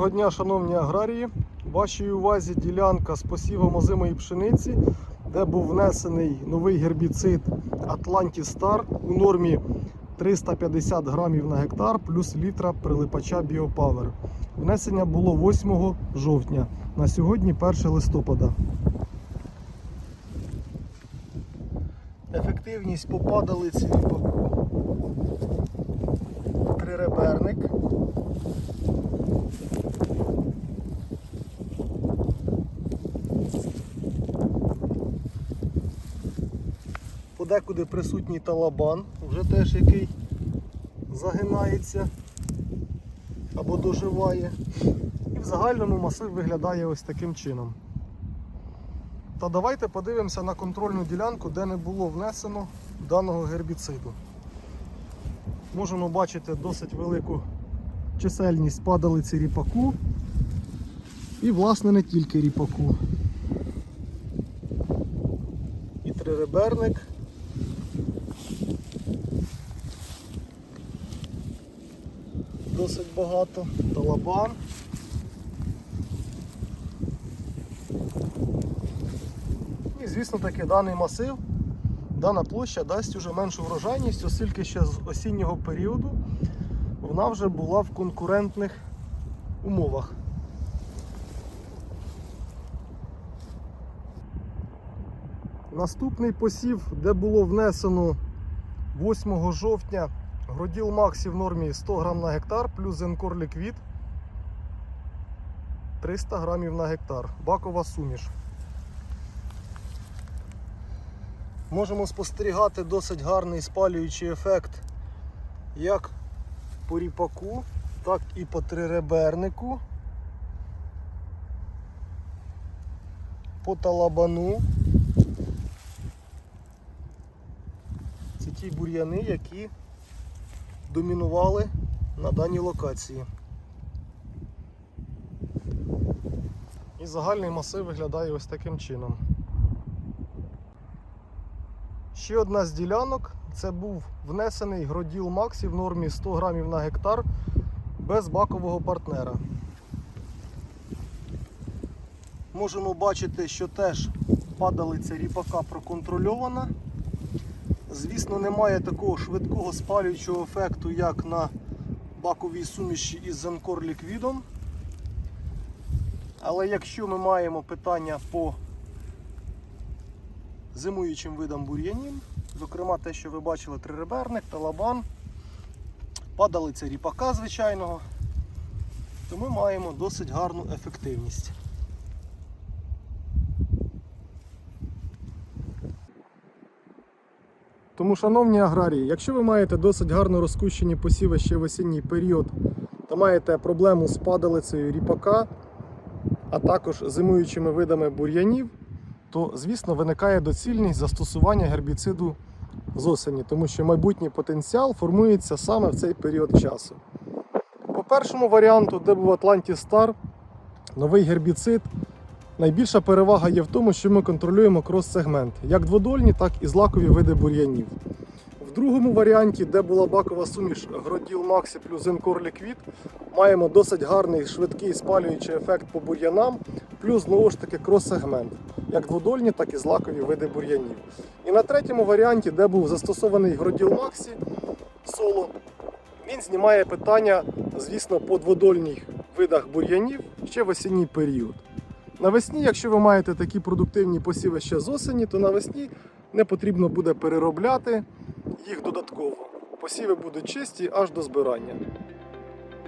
Доброго дня, шановні аграрії. Вашій увазі ділянка з посівом озимої пшениці, де був внесений новий гербіцид Atlantis Star у нормі 350 грамів на гектар плюс літра прилипача BioPower. Внесення було 8 жовтня. На сьогодні 1 листопада. Ефективність по падалиці. Триреберник. Подекуди присутній талабан, вже теж який загинається або доживає. І в загальному масив виглядає ось таким чином. Та давайте подивимося на контрольну ділянку, де не було внесено даного гербіциду. Можемо бачити досить велику чисельність падалиці ріпаку. І, власне, не тільки ріпаку. І триреберник. Досить багато. Талабан. І, звісно таки, даний масив, дана площа дасть уже меншу врожайність, оскільки ще з осіннього періоду вона вже була в конкурентних умовах. Наступний посів, де було внесено 8 жовтня Гроділ Максі в нормі 100 грам на гектар плюс Зенкор Ліквід 300 грамів на гектар. Бакова суміш. Можемо спостерігати досить гарний спалюючий ефект як по ріпаку, так і по триребернику, по талабану. Це ті бур'яни, які домінували на даній локації. І загальний масив виглядає ось таким чином. Ще одна з ділянок це був внесений гроділ Максі в нормі 100 грамів на гектар без бакового партнера. Можемо бачити, що теж падалиця ріпака проконтрольована. Звісно, немає такого швидкого спалюючого ефекту, як на баковій суміші із Занкор ліквідом. Але якщо ми маємо питання по зимуючим видам бур'янів, зокрема те, що ви бачили, триреберник, талабан, падалиця ріпака звичайного, то ми маємо досить гарну ефективність. Тому, шановні аграрії, якщо ви маєте досить гарно розкущені посіви ще в осінній період та маєте проблему з падалицею ріпака, а також зимуючими видами бур'янів, то, звісно, виникає доцільність застосування гербіциду з осені, тому що майбутній потенціал формується саме в цей період часу. По першому варіанту, де був Atlantis Star, новий гербіцид, найбільша перевага є в тому, що ми контролюємо крос-сегмент, як дводольні, так і злакові види бур'янів. В другому варіанті, де була бакова суміш Гроділ Максі плюс Зенкор Ліквід, маємо досить гарний швидкий спалюючий ефект по бур'янам, плюс знову ж таки крос-сегмент, як дводольні, так і злакові види бур'янів. І на третьому варіанті, де був застосований Гроділ Максі соло, він знімає питання, звісно, по дводольних видах бур'янів ще в осінній період. Навесні, якщо ви маєте такі продуктивні посіви ще з осені, то навесні не потрібно буде переробляти їх додатково. Посіви будуть чисті аж до збирання.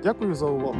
Дякую за увагу.